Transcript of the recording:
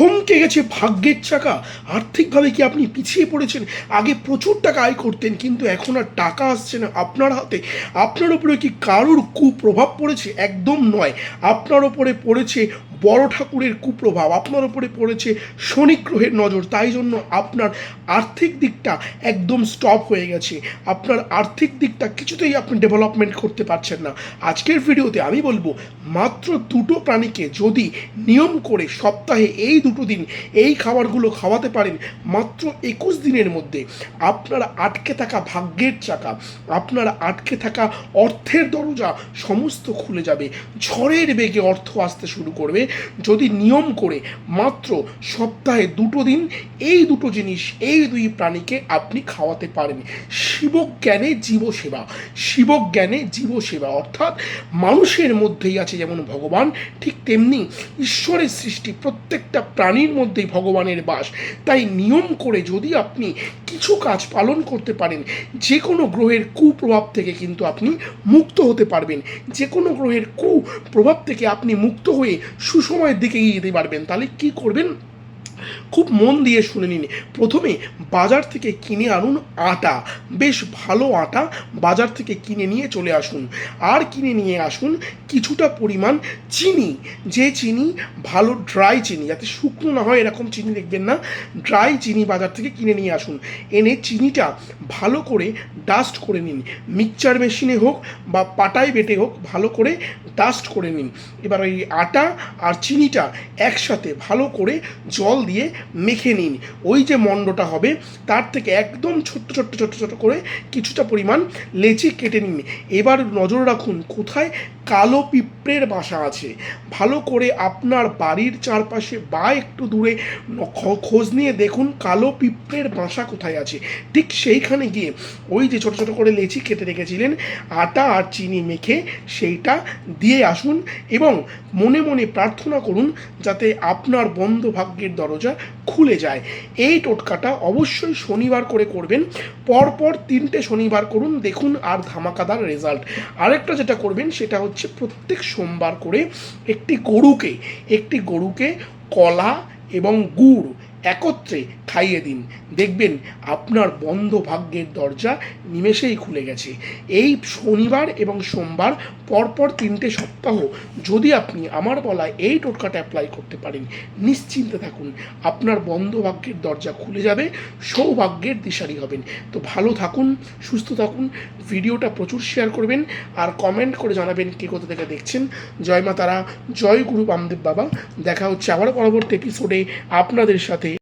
থমকে গেছে ভাগ্যের চাকা। আর্থিকভাবে কি আপনি পিছিয়ে পড়েছেন? আগে প্রচুর টাকা আয় করতেন, কিন্তু এখন আর টাকা আসছে না আপনার হাতে। আপনার ওপরে কি কারোর কুপ্রভাব পড়েছে? একদম নয়। আপনার ওপরে পড়েছে বড় ঠাকুরের কুপ্রভাব আপনার উপরে পড়েছে শনি গ্রহের নজর, তাই জন্য আপনার আর্থিক দিকটা একদম স্টপ হয়ে গেছে। আপনার আর্থিক দিকটা কিছুতেই আপনি ডেভেলপমেন্ট করতে পারছেন না। আজকের ভিডিওতে আমি বলব, মাত্র দুটো প্রাণীকে যদি নিয়ম করে সপ্তাহে এই দুটো দিন এই খাবারগুলো খাওয়াতে পারেন, মাত্র একুশ দিনের মধ্যে আপনার আটকে থাকা ভাগ্যের চাকা, আপনার আটকে থাকা অর্থের দরজা সমস্ত খুলে যাবে। ঝড়ের বেগে অর্থ আসতে শুরু করবে। যদি নিয়ম করে মাত্র সপ্তাহে দুটো দিন এই দুটো জিনিস, এই দুই প্রাণীকে আপনি খাওয়াতে পারেন। শিবজ্ঞানে জীবসেবা শিবজ্ঞানে জীবসেবা। অর্থাৎ মানুষের মধ্যেই আছে যেমন ভগবান, ঠিক তেমনি ঈশ্বরের সৃষ্টি প্রত্যেকটা প্রাণীর মধ্যেই ভগবানের বাস। তাই নিয়ম করে যদি আপনি কিছু কাজ পালন করতে পারেন যে কোনো গ্রহের কুপ্রভাব থেকে কিন্তু আপনি মুক্ত হতে পারবেন। যে কোনো গ্রহের কুপ্রভাব থেকে আপনি মুক্ত হয়ে সুসময়ের দিকে এগিয়ে যেতে পারবেন। তাহলে কি করবেন? খুব মন দিয়ে শুনে নিন। প্রথমে বাজার থেকে কিনে আনুন আটা। বেশ ভালো আটা বাজার থেকে কিনে নিয়ে চলে আসুন। আর কিনে নিয়ে আসুন কিছুটা পরিমাণ চিনি। যে চিনি ভালো ড্রাই চিনি, যাতে শুকনো না হয় এরকম চিনি দেখবেন না, ড্রাই চিনি বাজার থেকে কিনে নিয়ে আসুন। এনে চিনিটা ভালো করে ডাস্ট করে নিন। মিক্সচার মেশিনে হোক বা পাটায় বেটে হোক, ভালো করে ডাস্ট করে নিন। এবার ওই আটা আর চিনিটা একসাথে ভালো করে জল দিয়ে মেখে নিন। ওই যে মণ্ডটা হবে, তার থেকে একদম ছোট্ট ছোট্ট ছোট্ট ছোট্ট করে কিছুটা পরিমাণ লেচি কেটে নিন। এবার নজর রাখুন কোথায় কালো পিঁপড়ের বাসা আছে। ভালো করে আপনার বাড়ির চারপাশে বা একটু দূরে খোঁজ নিয়ে দেখুন কালো পিঁপড়ের বাসা কোথায় আছে। ঠিক সেইখানে গিয়ে ওই যে ছোট ছোট করে লেচি কেটে রেখেছিলেন, আটা আর চিনি মেখে সেইটা দিয়ে আসুন এবং মনে মনে প্রার্থনা করুন যাতে আপনার বন্ধ ভাগ্যের দরজা খুলে যায়। এই টোটকাটা অবশ্যই শনিবার করে করবেন। পরপর তিনটে শনিবার করুন। দেখুন আর ধামাকাদার রেজাল্ট আরেকটা যেটা করবেন, সেটা হচ্ছে প্রত্যেক সোমবার করে একটি গরুকে একটি গরুকে কলা এবং গুড় একত্রে খাইয়ে দিন। দেখবেন আপনার বন্ধ ভাগ্যের দরজা নিমেষেই খুলে গেছে। এই শনিবার এবং সোমবার পরপর তিনটে সপ্তাহ যদি আপনি আমার বলা এই টোটকাটা অ্যাপ্লাই করতে পারেন, নিশ্চিন্তে থাকুন। আপনার বন্ধ ভাগ্যের দরজা খুলে যাবে, সৌভাগ্যের দিশারি হবেন। তো ভালো থাকুন, সুস্থ থাকুন, ভিডিওটা প্রচুর শেয়ার করবেন আর কমেন্ট করে জানাবেন কে কোথা থেকে দেখছেন। জয় মা তারা, জয় গুরু বামদেব বাবা। দেখা হচ্ছে আবার পরবর্তী এপিসোডে আপনাদের সাথে।